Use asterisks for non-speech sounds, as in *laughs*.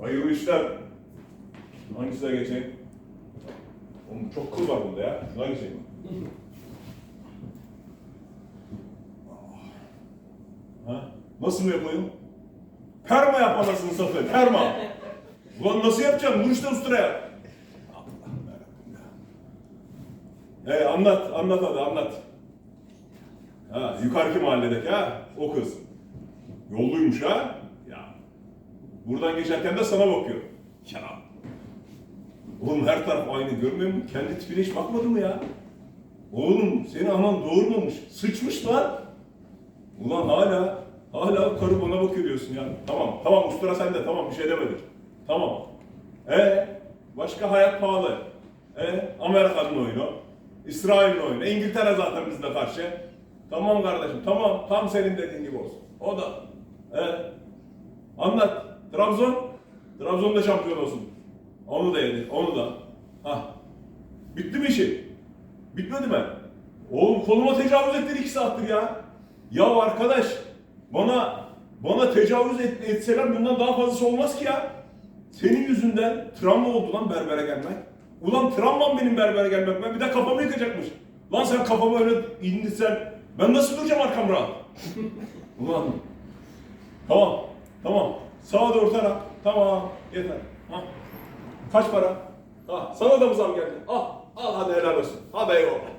Hayırlı işler. Hangisine geçeyim? Oğlum çok kıl var bunda ya. Şuna geçeyim. Ha? Nasıl yapayım? Perma yap anasını satayım. Perma. Ulan nasıl yapacağım? Vur işte usturaya. Allah'ım yarabbim ya. Ee, anlat, anlat hadi anlat. Ha, yukarıki mahalledeki ha, o kız. Yolluymuş ha. Buradan geçerken de sana bakıyor. Ya. Oğlum her taraf aynı görmüyor musun? Kendi tipine hiç bakmadın mı ya? Oğlum seni aman doğurmamış. Sıçmış lan. Ulan hala, hala karı bana bakıyor diyorsun ya. Tamam, tamam ustura sende, tamam bir şey demedik. Tamam. E başka hayat pahalı. E Amerika'nın oyunu, İsrail'in oyunu, İngiltere zaten bizde karşı. Tamam kardeşim, tamam, tam senin dediğin gibi olsun. O da. E anlat. Trabzon, Trabzon'da şampiyon olsun. Onu da yedi, onu da. Hah. Bitti mi işi? Bitmedi mi? Oğlum koluma tecavüz ettin iki saattir ya. Ya arkadaş bana bana tecavüz et, etseler bundan daha fazlası olmaz ki ya. Senin yüzünden travma oldu lan berbere gelmek. Ulan travmam benim berbere gelmek. Ben bir de kafamı yıkacakmış. Lan sen kafamı öyle indirsen ben nasıl duracağım arkam rahat? *laughs* Ulan. Tamam. Tamam. Sağa doğru tara. Tamam. Yeter. Ha. Kaç para? Ha. Sana da mı zam geldi? Al. Al hadi helal olsun. Hadi eyvallah.